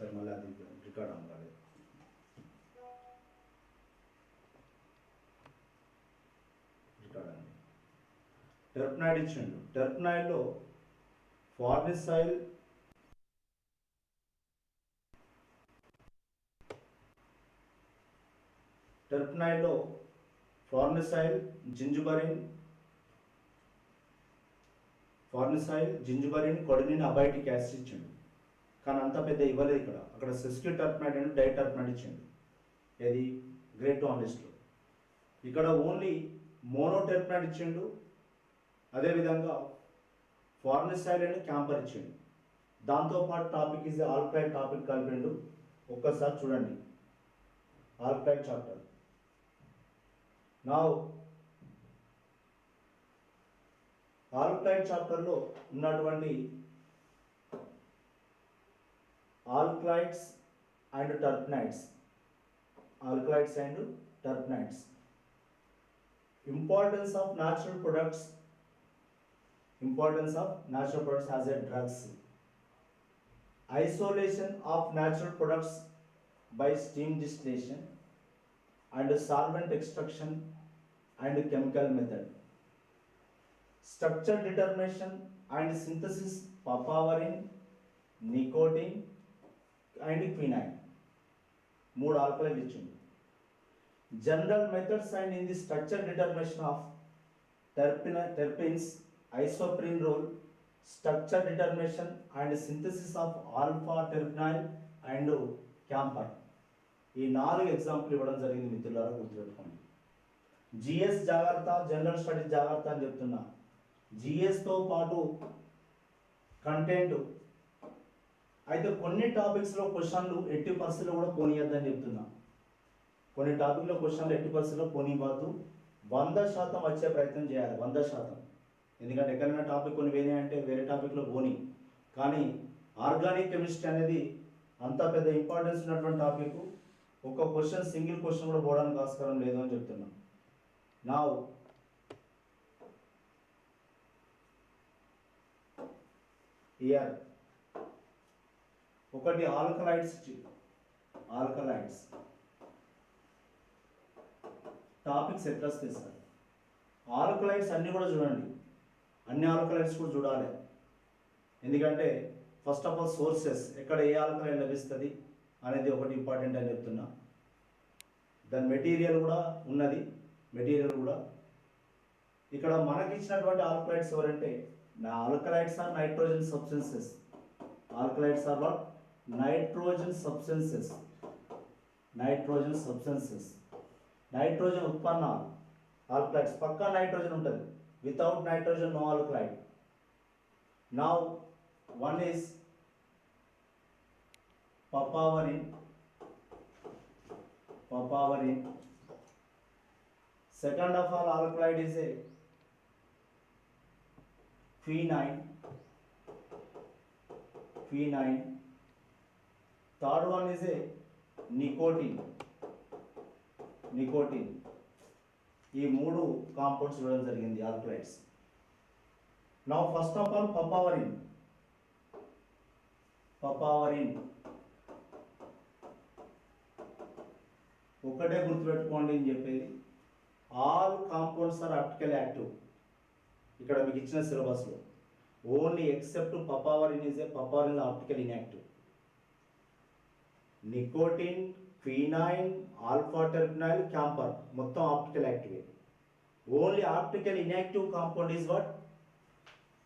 సరే మళ్ళీ అది రికార్డ్ ఆన్ కాలేదు రికార్డ్ అండి టెర్పనాయిడ్ ఇచ్చిండు టెర్పనాయిడ్లో ఫార్మిసైల్ టెర్పనాయిడ్లో ఫార్మిసైల్ జింజుబరిన్ ఫార్మిసైల్ జింజుబరిన్ కొడనిన్ అబైటిక్ యాసిడ్ ఇచ్చిండు కానీ అంత పెద్ద ఇవ్వలేదు ఇక్కడ అక్కడ సిస్కిల్ టర్ట్మెంట్ అండ్ డైట్ టర్ట్మెంట్ ఇచ్చింది ఏది గ్రేట్ ఆనెస్ట్లో ఇక్కడ ఓన్లీ మోనో టర్ట్మెంట్ ఇచ్చిండు అదేవిధంగా ఫార్నిసైడ్ అండ్ క్యాంపర్ ఇచ్చిండు దాంతోపాటు టాపిక్ ఇస్ ఆల్కలైడ్ టాపిక్ కలిపిండు ఒక్కసారి చూడండి ఆల్కలైడ్ చాప్టర్ నా ఆల్కలైడ్ చాప్టర్లో ఉన్నటువంటి Alkalides and terpenoids. Alkalides and terpenoids. Importance of natural products as a drugs. Isolation of natural products by steam distillation and solvent extraction and chemical method. Structure determination and synthesis: papaverin, nicotine, and quinine మూడు alkaline ఇచ్చింది general methods and in the structure determination of terpene terpenes isoprene rule structure determination and synthesis of alpha terpineol and camphor ఈ నాలుగు example ఇవ్వడం జరిగింది మిత్రులారా గుర్తుపెట్టుకోండి GS జాగ్రత్త general studies జాగ్రత్త అని చెప్తున్నా జిఎస్తో పాటు కంటెంట్ అయితే కొన్ని టాపిక్స్లో క్వశ్చన్లు ఎట్టి పరిస్థితుల్లో కూడా పోనీయద్దని చెప్తున్నా కొన్ని టాపిక్లో క్వశ్చన్లు ఎట్టి పరిస్థితుల్లో పోనీవద్దు వంద శాతం వచ్చే ప్రయత్నం చేయాలి వంద శాతం ఎందుకంటే ఎక్కడైనా టాపిక్ కొన్ని వేరే అంటే వేరే టాపిక్లో పోనీ కానీ ఆర్గానిక్ కెమిస్ట్రీ అనేది అంత పెద్ద ఇంపార్టెన్స్ ఉన్నటువంటి టాపిక్ ఒక క్వశ్చన్ సింగిల్ క్వశ్చన్ కూడా పోవడానికి ఆస్కారం లేదు అని చెప్తున్నా నా ఇయర్ ఒకటి ఆల్కలైడ్స్ ఆల్కలైడ్స్ టాపిక్స్ ఎట్లా వస్తాయి సార్ ఆల్కలైడ్స్ అన్నీ కూడా చూడండి అన్ని ఆల్కలైడ్స్ కూడా చూడాలి ఎందుకంటే ఫస్ట్ ఆఫ్ ఆల్ సోర్సెస్ ఎక్కడ ఏ ఆల్కలైడ్ లభిస్తుంది అనేది ఒకటి ఇంపార్టెంట్ అని చెప్తున్నా దాని మెటీరియల్ కూడా ఉన్నది మెటీరియల్ కూడా ఇక్కడ మనకి ఇచ్చినటువంటి ఆల్కలైడ్స్ ఎవరంటే నా alkaloids are nitrogen substances alkaloids are what nitrogen substances nitrogen substances nitrogen ఉత్పన్నాలు ఆల్కలైడ్స్ పక్కా నైట్రోజన్ ఉంటుంది without nitrogen no alkaloid now one is papaverine papaverine second of all alkaloid is a fee nine third one is a nicotine nicotine ఈ మూడు compounds ఇవ్వడం జరిగింది alkaloids నా first of all papaverine papaverine ఒకటే గుర్తుపెట్టుకోండి అని చెప్పేది all compounds are optical active ఇక్కడ మీకు ఇచ్చిన సిలబస్లో only except papaverine is a papaverine optical inactive nicotine pinene alpha terpineol camphor మొత్తం optical activate only optical inactive compound is what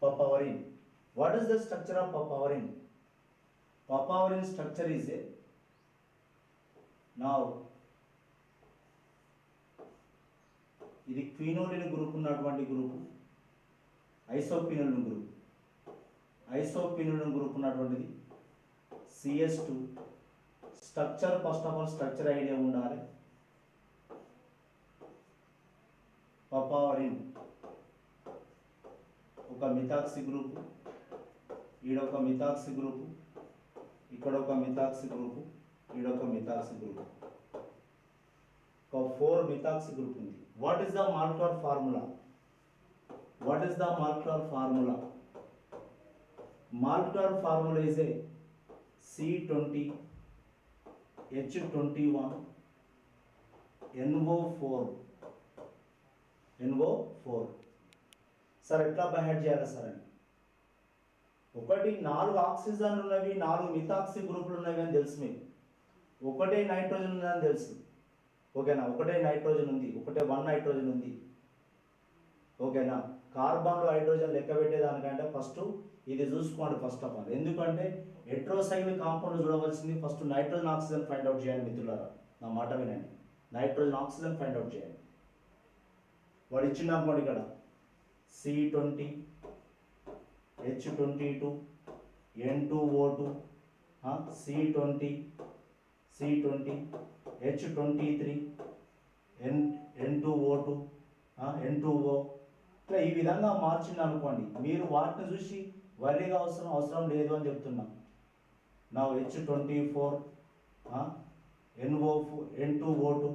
papaverine what is the structure of papaverine papaverine structure is a now ఇది quinoline group ఉన్నటువంటి group isoquinoline group isoquinoline group ఉన్నటువంటిది CS two structure first of all structure idea ఉండాలి papaverine ఒక methoxy group ఈడొక methoxy group ఇక్కడ ఒక methoxy group ఈడొక methoxy group ఒక ఫోర్ మిథాక్సి గ్రూప్ ఉంది what is the molecular formula what is the molecular formula molecular formula is a C twenty H twenty one N O four N O four sir ఎట్లా బైహెడ్ చేయాలి sir అని ఒకటి నాలుగు oxygen ఉన్నవి నాలుగు మితాక్సి గ్రూపులు ఉన్నవి అని తెలుసు మీకు ఒకటే నైట్రోజన్ ఉందని తెలుసు ఓకేనా ఒకటే నైట్రోజన్ ఉంది ఒకటే వన్ నైట్రోజన్ ఉంది ఓకేనా కార్బన్లో హైడ్రోజన్ లెక్క పెట్టేదానికంటే ఫస్ట్ ఇది చూసుకోండి ఫస్ట్ ఆఫ్ ఆల్ ఎందుకంటే ఎట్రోసైన్ compound చూడవలసింది first nitrogen oxygen find out చేయండి మిత్రులారా నా మాట వినండి నైట్రోజన్ ఆక్సిజన్ ఫైండ్ అవుట్ చేయండి వాడు ఇచ్చిన అనుకోండి ఇక్కడ C twenty H twenty two N two O two C twenty C twenty H twenty three N N two O two N two O ఇట్లా ఈ విధంగా మార్చింది అనుకోండి మీరు వాటిని చూసి వరిగా అవసరం అవసరం లేదు అని చెప్తున్నా నా H twenty four N O N two O two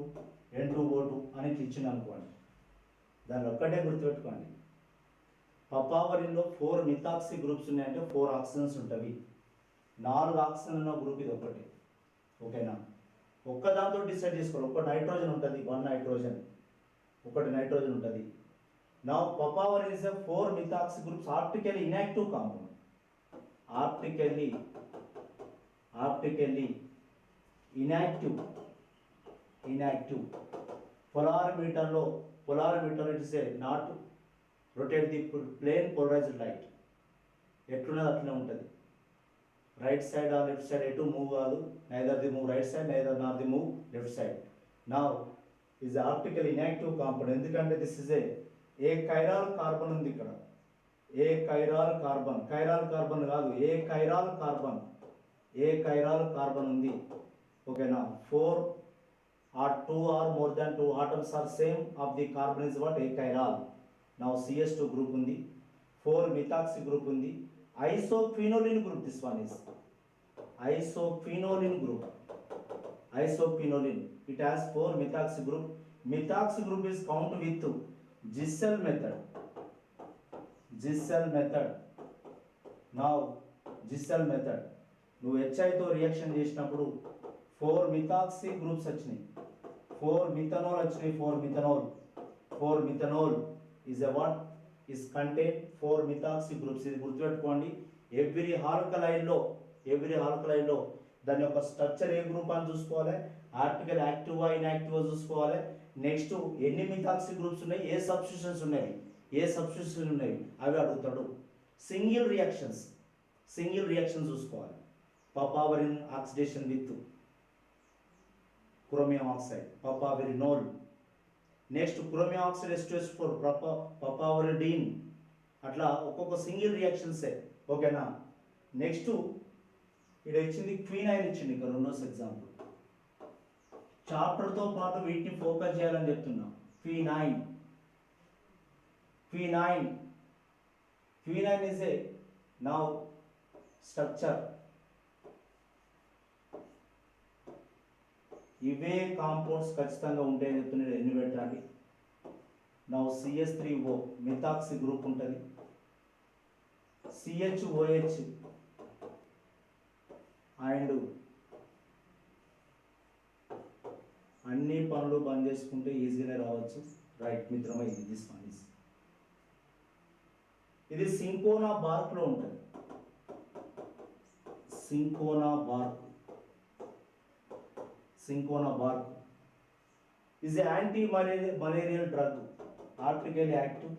N two O two అని ఇచ్చింది అనుకోండి దాన్ని ఒక్కటే గుర్తుపెట్టుకోండి పపావరిలో ఫోర్ మిథాక్సి గ్రూప్స్ ఉన్నాయంటే ఫోర్ ఆక్సిజన్స్ ఉంటుంది నాలుగు ఆక్సిజన్ ఉన్న గ్రూప్ ఇది ఒకటి ఓకేనా ఒక్క దాంతో డిసైడ్ చేసుకోవాలి ఒక నైట్రోజన్ ఉంటుంది వన్ నైట్రోజన్ ఒకటి నైట్రోజన్ ఉంటుంది Now papaver is a 4 methoxy group's optically inactive compound. Optically, optically inactive, inactive. Polar meter low, polar polarimeter it is a not rotate the plane polarized light. ఎట్లున్నది అట్లనే ఉంటుంది right side ఆ left side ఎటు move కాదు neither the move right side neither not the move left side నా is optical inactive compound ఎందుకంటే this is a a chiral carbon ఉంది ఇక్కడ a chiral carbon chiral carbon కాదు a chiral carbon a chiral carbon ఉంది ఓకేనా four or two or more than two atoms are same of the carbon is what a chiral నా CS two group ఉంది four methoxy group ఉంది isoquinoline group this one is isoquinoline group isoquinoline it has four methoxy group methoxy group is count with Zeisel method Zeisel method నా Zeisel method నువ్వు హెచ్ఐతో reaction చేసినప్పుడు four methoxy groups వచ్చినాయి four methanol వచ్చినాయి four methanol four methanol is a what is content four methoxy groups ఇది గుర్తుపెట్టుకోండి every హాల్కలైన్లో every హాల్కలైన్లో దాని యొక్క స్ట్రక్చర్ ఏ గ్రూప్ అని చూసుకోవాలి ఆర్టికల్ యాక్టివా ఇన్యాక్టివా చూసుకోవాలి నెక్స్ట్ ఎన్ని మిథాక్సిల్ గ్రూప్స్ ఉన్నాయి ఏ సబ్స్టిట్యూషన్స్ ఉన్నాయి ఏ సబ్స్టిట్యూషన్ ఉన్నాయి అవి అడుగుతాడు సింగిల్ రియాక్షన్స్ సింగిల్ రియాక్షన్ చూసుకోవాలి papaverine oxidation with chromium oxide papaverinol next chromium oxide ఎస్టోస్ four పపా పపావరిడీన్ అట్లా ఒక్కొక్క సింగిల్ రియాక్షన్సే ఓకేనా నెక్స్ట్ ఇక్కడ ఇచ్చింది క్వీన్ ఆయన ఇచ్చింది ఇక్కడ రెండోస్ ఎగ్జాంపుల్ చాప్టర్తో పాటు వీటిని ఫోకస్ చేయాలని చెప్తున్నాం ఫీ నైన్ ఫీ నైన్ ఫీ nine is a now structure ఇవే కాంపౌండ్స్ ఖచ్చితంగా ఉంటాయని చెప్తున్నారు ఎన్ని పెట్టాలి నా C S three O methoxy group ఉంటుంది C H O H and అన్ని పనులు బంద్ చేసుకుంటే ఈజీగానే రావచ్చు రైట్ మిత్రమై ఇది దిస్ ఇది సింకోనా లో ఉంటుంది cinchona bark cinchona bark is anti malarial drug optical active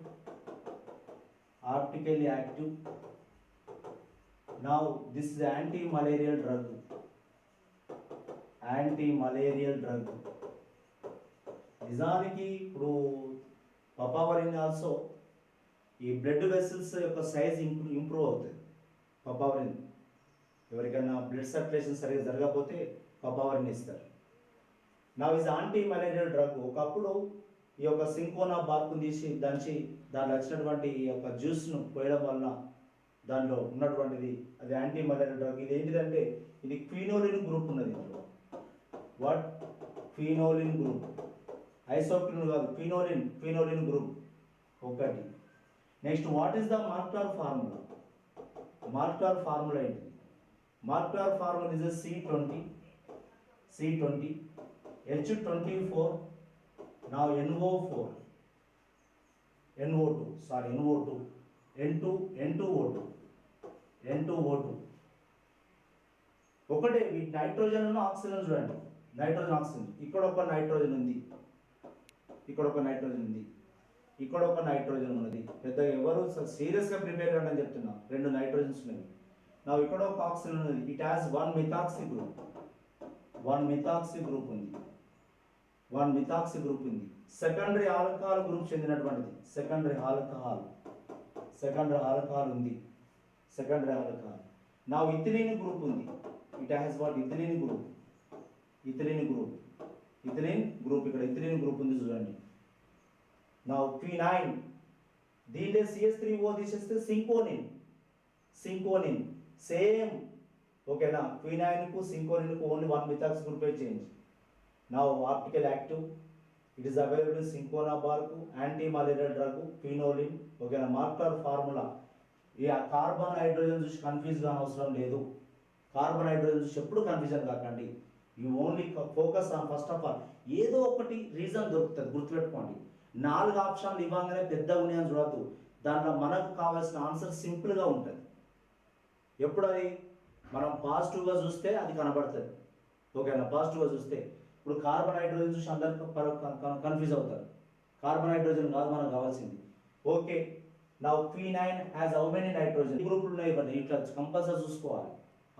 optical active now this is anti malarial drug anti malarial drug నిజానికి ఇప్పుడు పపావరిని ఆల్సో ఈ బ్లడ్ వెసల్స్ యొక్క సైజ్ ఇంప్రూవ్ ఇంప్రూవ్ అవుతుంది పపావరిన్ ఎవరికైనా బ్లడ్ సర్క్యులేషన్ సరిగ్గా జరగకపోతే పపావరిన్ ఇస్తారు నా ఇస్ యాంటీ మలేరియల్ డ్రగ్ ఒకప్పుడు ఈ యొక్క సింకోనా బార్కు తీసి దంచి దాంట్లో వచ్చినటువంటి ఈ యొక్క జ్యూస్ను పోయడం వలన దానిలో ఉన్నటువంటిది అది యాంటీ మలేరియల్ డ్రగ్ ఇది ఏంటిదంటే ఇది క్వీనోలిన్ గ్రూప్ ఉన్నది వాట్ క్వీనోలిన్ గ్రూప్ ఐసోక్లిన్ కాదు ఫినోలిన్ ఫినోలిన్ గ్రూప్ ఒకటి next what is the molecular formula molecular formula ఏంటి molecular formula is C twenty C twenty H twenty four నా N O four N O two sorry N O two N two N two O two N two O two ఒకటే nitrogen oxygen చూడండి nitrogen oxygen ఇక్కడ ఒక nitrogen ఉంది ఇక్కడ ఒక nitrogen ఉంది ఇక్కడ ఒక నైట్రోజన్ ఉన్నది పెద్దగా ఎవరు సీరియస్గా ప్రిపేర్ కావడం చెప్తున్నా రెండు నైట్రోజన్స్ ఉన్నాయి నా ఇక్కడ ఒక ఆక్సిజన్ ఉన్నది it has one methoxy group one methoxy group ఉంది వన్ మిథాక్సి గ్రూప్ ఉంది సెకండరీ ఆల్కహాల్ గ్రూప్ చెందినటువంటిది సెకండరీ ఆల్కహాల్ సెకండరీ ఆల్కహాల్ ఉంది సెకండరీ ఆల్కహాల్ నా ఇథిలీన్ గ్రూప్ ఉంది it has what ethylene group ethylene group ethylene group ఇక్కడ ethylene group ఉంది చూడండి Now quinine. దీంట్లో సిఎస్ త్రీ ఓ తీసేస్తే సింకోనిన్ సింకోనిన్ సేమ్ ఓకేనా క్వినైన్కు సింకోనిన్కు ఓన్లీ వన్ మిథాక్స్ గ్రూపే చేంజ్ నా optical active it is available cinchona బార్కు anti malarial drug quinoline ఓకేనా మార్కర్ ఫార్ములా ఈ కార్బన్ హైడ్రోజన్ చూసి కన్ఫ్యూజ్ కాని అవసరం లేదు కార్బన్ హైడ్రోజన్ చూసి ఎప్పుడు కన్ఫ్యూజన్ కాకండి you only focus on first of all ఏదో ఒకటి రీజన్ దొరుకుతుంది గుర్తుపెట్టుకోండి నాలుగు ఆప్షన్లు ఇవ్వగానే పెద్ద ఉన్నాయని చూడద్దు దాంట్లో మనకు కావాల్సిన ఆన్సర్ సింపుల్గా ఉంటుంది ఎప్పుడది మనం పాజిటివ్గా చూస్తే అది కనబడుతుంది ఓకేనా పాజిటివ్గా చూస్తే ఇప్పుడు కార్బన్ హైడ్రోజన్ చూసి అందరు కన్ఫ్యూజ్ అవుతారు కార్బన్ హైడ్రోజన్ కాదు మనకు కావాల్సింది ఓకే నా quinine as how many nitrogen గ్రూపులు ఉన్నాయి ఇవన్నీ ఇట్లా కంపల్సరీ చూసుకోవాలి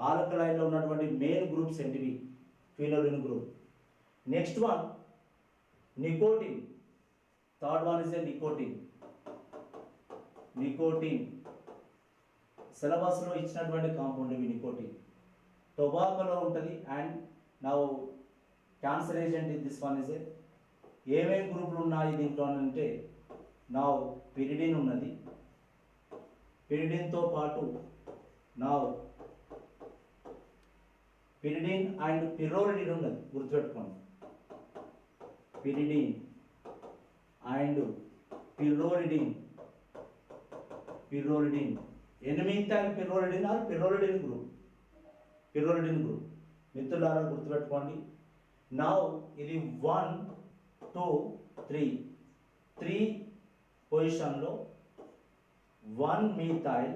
ఆల్కలైన్లో ఉన్నటువంటి మెయిన్ గ్రూప్స్ ఏంటివి ఫీలోలిన్ group next one nicotine third one is a nicotine nicotine సిలబస్లో ఇచ్చినటువంటి కాంపౌండ్ ఇవి నికోటిన్ టొబాకోలో ఉంటుంది and now cancer agent this one is a ఏమేమి గ్రూపులు ఉన్నాయి దీంట్లో అంటే నా పిరిడిన్ ఉన్నది పిరిడిన్తో పాటు నా పిరిడిన్ అండ్ పిరోరిడిన్ ఉన్నది గుర్తుపెట్టుకోండి పిరిడిన్ అండ్ పిరోలిడిన్ పిరోలిడిన్ ఎనిమిది and pyrrolidine or pyrrolidine group pyrrolidine group మిత్రులారా గుర్తుపెట్టుకోండి నౌ ఇది వన్ టూ త్రీ త్రీ పొజిషన్లో one methyl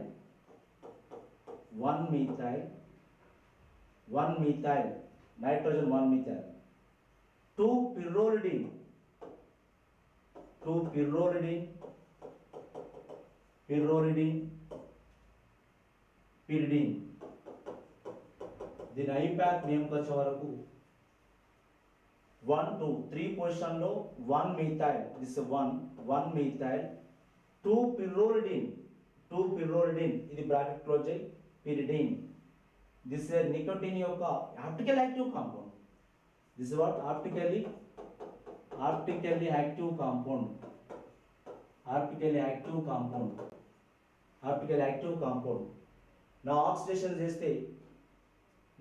one methyl one methyl nitrogen one methyl two pyrrolidine through pyridine pyridine pyridine దీని IUPAC నియమకొచ్చే వరకు one two three పొజిషన్లో one methyl this one one methyl two pyrrolidine two pyrrolidine ఇది bracket close అయ్యి pyridine this nicotine యొక్క optical active compound this what optically optically active compound optical active compound optical active compound నా oxidation చేస్తే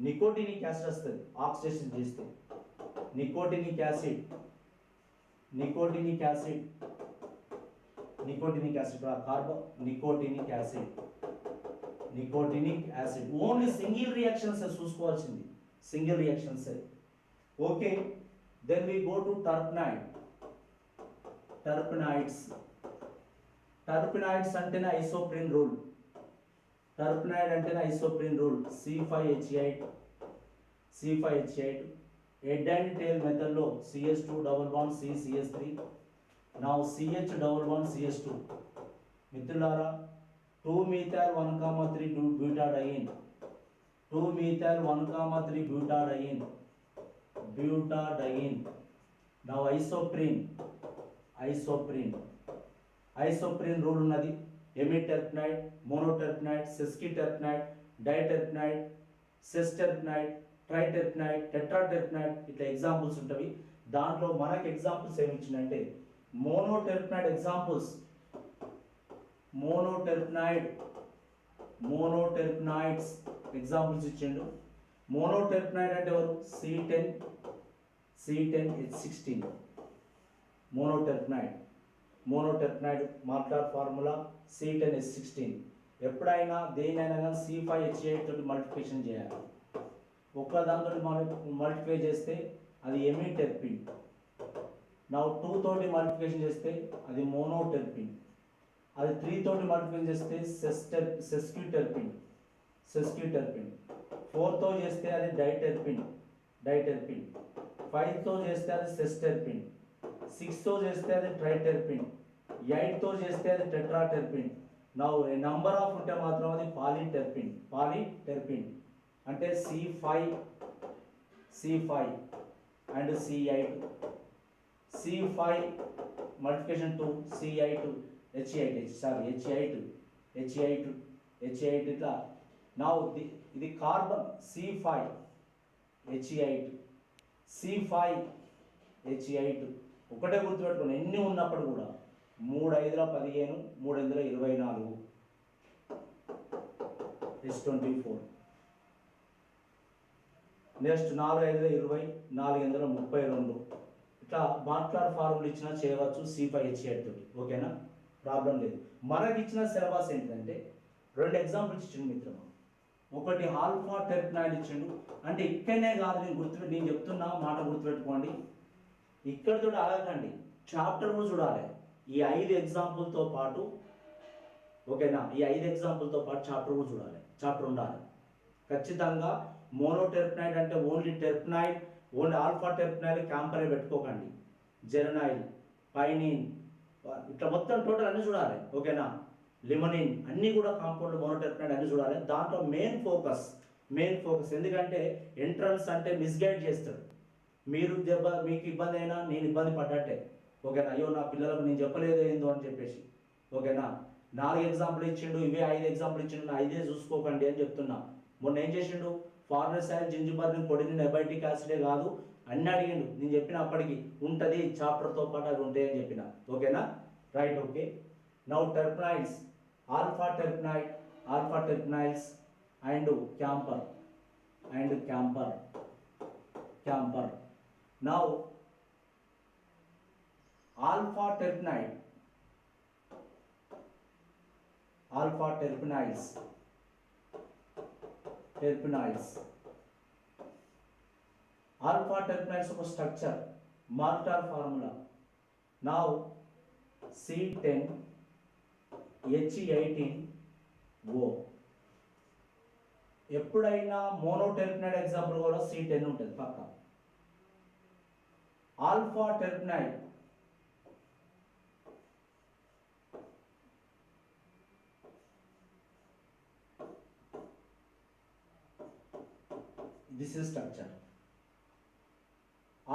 nicotinic acid వస్తుంది oxidation చేస్తే nicotinic acid nicotinic acid nicotinic acid carbo nicotinic acid nicotinic acid only single reactions చూసుకోవాల్సింది single reactions okay Then we go to terpenite. Terpenites. Terpenites antenna isoprene rule. Terpenite antenna isoprene rule. C5H8. C5H8. Head and tail method low. CS2 double bond C CS3. Now CH double bond CS2. మిత్రులారా two methyl one comma three butadiene two methyl one comma three butadiene butadiene. Now isoprene isoprene isoprene rule ఉన్నది hemiterpenoid మోనోటెర్పనైడ్ సెస్కిటెర్పనైడ్ డైటెర్పనైడ్ సెస్టెర్పనైడ్ ట్రైటెర్పనైడ్ టెట్రాటెర్పనైడ్ ఇట్లా examples ఉంటవి దాంట్లో మనకు examples ఏమి అంటే మోనోటెర్పనైడ్ examples మోనోటెర్పనైడ్ మోనోటెర్పనైడ్స్ examples ఇచ్చిండు monoterpenoid అంటే ఎవరు C ten C ten H sixteen monoterpenoid monoterpenoid molecular formula C ten H sixteen ఎప్పుడైనా దేనైనా కానీ సి ఫైవ్ హెచ్ ఎయిట్ తోటి మల్టిప్లికేషన్ చేయాలి ఒక్క దాంతో మల్టిప్లై చేస్తే అది ఎమిటెర్పిన్ నా టూ తోటి మల్టిప్లికేషన్ చేస్తే అది మోనోటెర్పిన్ అది త్రీ తోటి మల్టిప్లికేషన్ చేస్తే సెస్టెర్ సెస్క్యూటెర్పిన్ సెస్క్యూటెర్పిన్ ఫోర్తో చేస్తే అది డైటెర్పిన్ డైటెర్పిన్ ఫైవ్తో చేస్తే అది సెస్టెర్పిన్ సిక్స్తో చేస్తే అది ట్రైటెర్పిన్ ఎయిట్తో చేస్తే అది టెట్రాటెర్పిన్ నా నంబర్ ఆఫ్ ఉంటే మాత్రం అది పాలిటెర్పిన్ పాలిటెర్పిన్ అంటే C five C five and C eight C five multiplication to C I two H eight sorry H eight H eight ఇట్లా నా ఇది carbon C five H eight two C five H eight two ఒకటే గుర్తుపెట్టుకుని ఎన్ని ఉన్నప్పుడు కూడా మూడు ఐదుల పదిహేను మూడు ఐదుల ఇరవై నాలుగు ఎస్ ట్వంటీ ఫోర్ నెక్స్ట్ నాలుగు ఐదుల ఇరవై నాలుగు వందల ముప్పై రెండు ఇట్లా బాట్లాడ్ ఫార్ములు ఇచ్చినా చేయవచ్చు సి ఫైవ్ హెచ్ఐడి తోటి ఓకేనా ప్రాబ్లం లేదు మనకి ఇచ్చిన సిలబస్ ఏంటంటే రెండు ఎగ్జాంపుల్స్ ఇచ్చిన మిత్రమా ఒకటి ఆల్ఫా టెర్పినాయిడ్ ఇచ్చిండు అంటే ఇక్కడనే కాదు నేను గుర్తు నేను చెప్తున్నా మాట గుర్తుపెట్టుకోండి ఇక్కడతో అలాగండి చాప్టర్ కూడా చూడాలి ఈ ఐదు ఎగ్జాంపుల్తో పాటు ఓకేనా ఈ ఐదు ఎగ్జాంపుల్తో పాటు చాప్టర్ కూడా చూడాలి చాప్టర్ ఉండాలి ఖచ్చితంగా మోనో టెర్పినాయిడ్ అంటే only terpenoid only alpha terpenoid క్యాంపరే పెట్టుకోకండి జెరనాయిల్ పైనిన్ ఇట్లా మొత్తం టోటల్ అన్నీ చూడాలి ఓకేనా లిమనిన్ అన్నీ కూడా కాంపౌండ్ మోనోటెర్పెనైడ్ అన్ని చూడాలి దాంట్లో మెయిన్ ఫోకస్ మెయిన్ ఫోకస్ ఎందుకంటే ఎంట్రన్స్ అంటే మిస్గైడ్ చేస్తారు మీరు దెబ్బ మీకు ఇబ్బంది అయినా నేను ఇబ్బంది పడ్డట్టే ఓకేనా అయ్యో నా పిల్లలకు నేను చెప్పలేదు ఏందో అని చెప్పేసి ఓకేనా నాలుగు ఎగ్జాంపుల్ ఇచ్చిండు ఇవే ఐదు ఎగ్జాంపుల్ ఇచ్చిండు నా ఐదే చూసుకోకండి అని చెప్తున్నా మొన్న ఏం చేసిండు ఫార్మర్ సాయిల్ జింజుబర్ని పొడిని నెబైటిక్ యాసిడే కాదు అన్ని అడిగిండు నేను చెప్పిన అప్పటికి ఉంటుంది చాప్టర్తో పాటు అది అవి అని చెప్పిన ఓకేనా right okay now terpenoids alpha terpenide alpha terpeniles and camphor and camphor camphor now alpha terpenide alpha terpeniles terpeniles alpha terpeniles of structure martyr formula now c10 H eighteen O e ఎప్పుడైనా monoterpenoid example కూడా C ten ఉంటుంది పక్క alpha terpenoid this is structure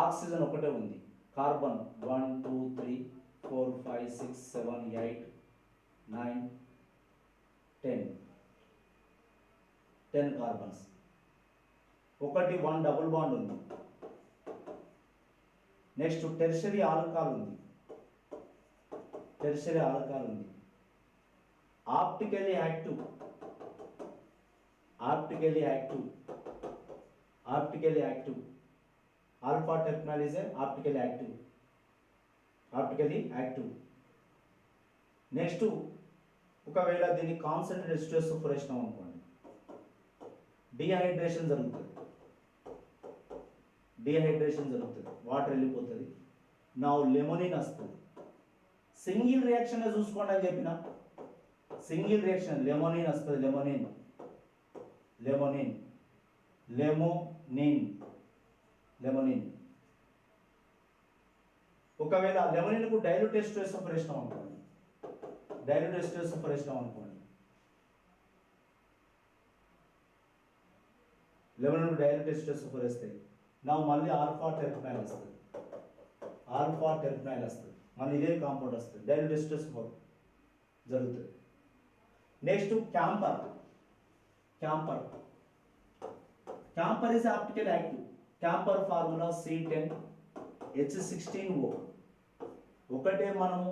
oxygen ఒకటే ఉంది carbon one two three four five six seven eight nine ten ten carbons ఒకటి one double bond ఉంది next tertiary alcohol ఉంది tertiary alcohol ఉంది optically active optically active optically active alpha technology is optically active optically active next ఒకవేళ దీన్ని consent residues సఫరేషన్ అనుకోండి dehydration జరుగుతుంది dehydration జరుగుతుంది water వెళ్ళిపోతుంది నా లెమోనిన్ వస్తుంది సింగిల్ రియాక్షన్ చూసుకోండి అని చెప్పిన సింగిల్ రియాక్షన్ లెమోనిన్ వస్తుంది లెమోనిన్ లెమోనిన్ లెమోనిన్ లెమోనిన్ ఒకవేళ లెమోనిన్కు డైల్యూట్ ఎస్ట్రెస్ ఆపరేషన్ ఉంటుంది డైరెక్ట్ రెసిడెన్స్ ఫర్ ఇష్టం అనుకోండి లెవెన్ డైరెక్ట్ రెసిడెన్స్ ఫర్ ఇస్తాయి నా మళ్ళీ ఆల్ఫా టెర్మినల్ వస్తుంది ఆల్ఫా టెర్మినల్ వస్తుంది మన ఇదే కాంపౌండ్ వస్తుంది డైరెక్ట్ రెసిడెన్స్ ఫోర్ జరుగుతుంది next camphor camphor camphor is optical active camphor formula C ten H sixteen O ఒకటే మనము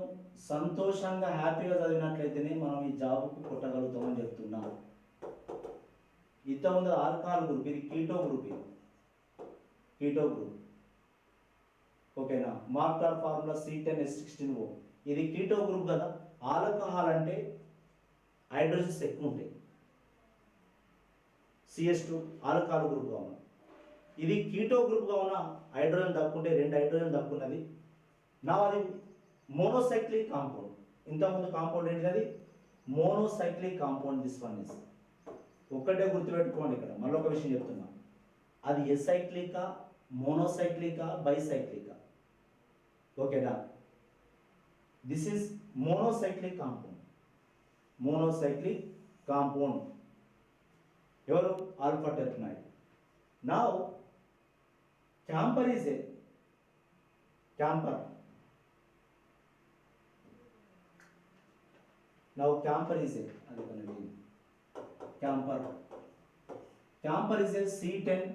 సంతోషంగా హ్యాపీగా చదివినట్లయితేనే మనం ఈ జాబ్కు కొట్టగలుగుతామని చెప్తున్నాం ఉంది ఆల్కహాల్ గ్రూప్ ఇది కీటో గ్రూప్ ఇది కీటో గ్రూప్ ఓకేనా molecular formula C ten S sixteen O ఇది కీటో గ్రూప్ కదా ఆల్కహాల్ అంటే హైడ్రోజన్స్ ఎక్కువ ఉంటాయి సిఎస్ టూ ఆల్కహాల్ గ్రూప్ కావున ఇది కీటో గ్రూప్ కావున హైడ్రోజన్ తక్కువ ఉంటే రెండు హైడ్రోజన్ తక్కువ ఉన్నది నా అది మోనోసైక్లిక్ కాంపౌండ్ ఇంతకుముందు కాంపౌండ్ అది monocyclic compound this one is ఒక్కటే గుర్తుపెట్టుకోండి ఇక్కడ మళ్ళీ ఒక విషయం చెప్తున్నా అది ఎసైక్లికా మోనోసైక్లికా బైసైక్లికా ఓకేనా this is monocyclic compound monocyclic compound ఎవరు ఆల్ఫా టెర్పినాయిడ్ నా camphor is a camphor now camphor is a అది camphor camphor is a C ten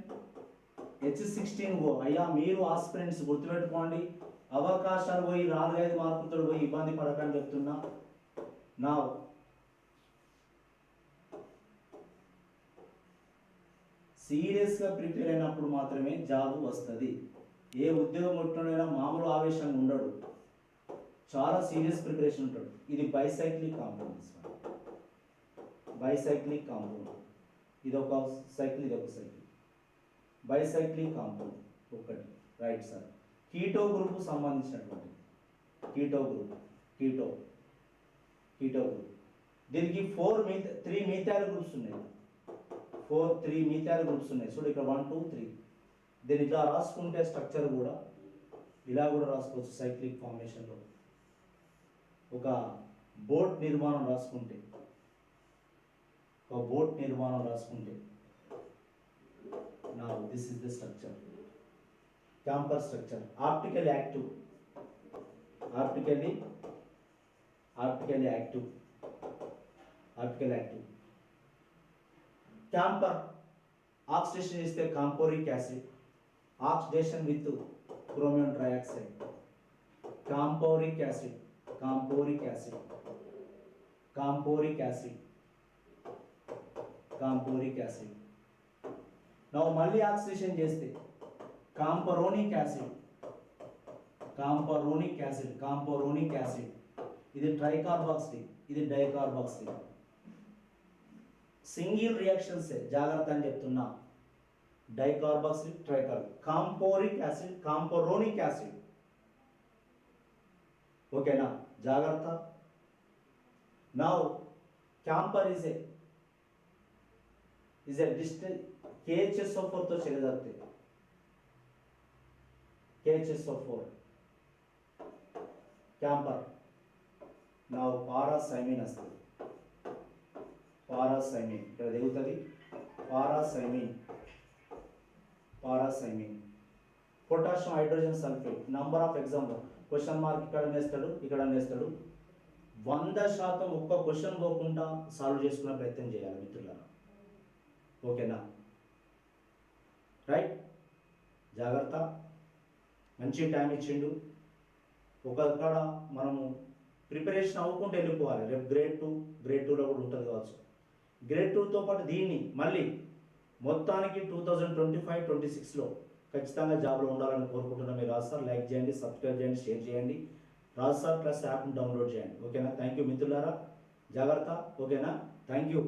H sixteen O అయ్యా మీరు ఆస్పిరెంట్స్ గుర్తుపెట్టుకోండి అవకాశాలు పోయి నాలుగైదు మార్కులతో పోయి ఇబ్బంది పడకని చెప్తున్నా నా సీరియస్గా ప్రిపేర్ అయినప్పుడు మాత్రమే జాబ్ వస్తుంది ఏ ఉద్యోగం ముట్టడైనా మామూలు ఆవేశంగా ఉండడు చాలా సీరియస్ ప్రిపరేషన్ ఉంటాడు ఇది బైసైక్లిక్ కాంపౌండ్స్ బైసైక్లిక్ కాంపౌండ్ ఇది ఒక సైకిల్ ఇది ఒక సైకిల్ బైసైక్లిక్ కాంపౌండ్ ఒకటి రైట్ సార్ కీటో గ్రూప్ సంబంధించినటువంటి keto group keto keto group దీనికి ఫోర్ మీత త్రీ మీథాల్ గ్రూప్స్ ఉన్నాయి ఫోర్ త్రీ మీథాల్ గ్రూప్స్ ఉన్నాయి చూడు ఇక్కడ వన్ టూ త్రీ దీని ఇట్లా రాసుకుంటే స్ట్రక్చర్ కూడా ఇలా కూడా రాసుకోవచ్చు సైక్లిక్ ఫార్మేషన్లో ఒక బోట్ నిర్మాణం రాసుకుంటే ఒక బోట్ నిర్మాణం రాసుకుంటే నా this is the structure camphor structure optical active optically optically active optical active camphor oxidation చేస్తే camphoric acid oxidation with chromium trioxide camphoric acid camphoric acid camphoric acid camphoric acid నవ్వు మళ్ళీ oxidation చేస్తే camphoronic acid camphoronic acid camphoronic acid ఇది tricarboxylic ఇది dicarboxylic single రియాక్షన్సే జాగ్రత్త అని చెప్తున్నా డైకార్బాక్సిలిన్ ట్రైకార్ కాంపోరిక్ యాసిడ్ కాంపోరోనిక్ యాసిడ్ ఓకేనా जाग्रत ना क्यांपर इज इज ए डिस्टर तो चले जाते क्यांपर ना पारासमी अस्त पारासमी इतना पारासमी पारासमी potassium hydrogen sulphate number of example question mark ఇక్కడ నేస్తాడు ఇక్కడ నేస్తాడు వంద శాతం ఒక్క క్వశ్చన్ పోకుండా సాల్వ్ చేసుకునే ప్రయత్నం చేయాలి మిత్రులారా ఓకేనా రైట్ జాగ్రత్త మంచి టైం ఇచ్చిండు ఒకక్కడ మనము ప్రిపరేషన్ అవ్వకుండా వెళ్ళిపోవాలి రేపు గ్రేడ్ టూ గ్రేడ్ టూలో కూడా ఉంటుంది కావచ్చు గ్రేడ్ టూతో పాటు దీన్ని మళ్ళీ మొత్తానికి two thousand twenty five twenty సిక్స్లో ఖచ్చితంగా జాబ్లో ఉండాలని కోరుకుంటున్నాం మీరు రాజు సార్ లైక్ చేయండి సబ్స్క్రైబ్ చేయండి షేర్ చేయండి రాజు సార్ ప్లస్ యాప్ను డౌన్లోడ్ చేయండి ఓకేనా థ్యాంక్ యూ మిత్రులారా జాగ్రత్త ఓకేనా థ్యాంక్ యూ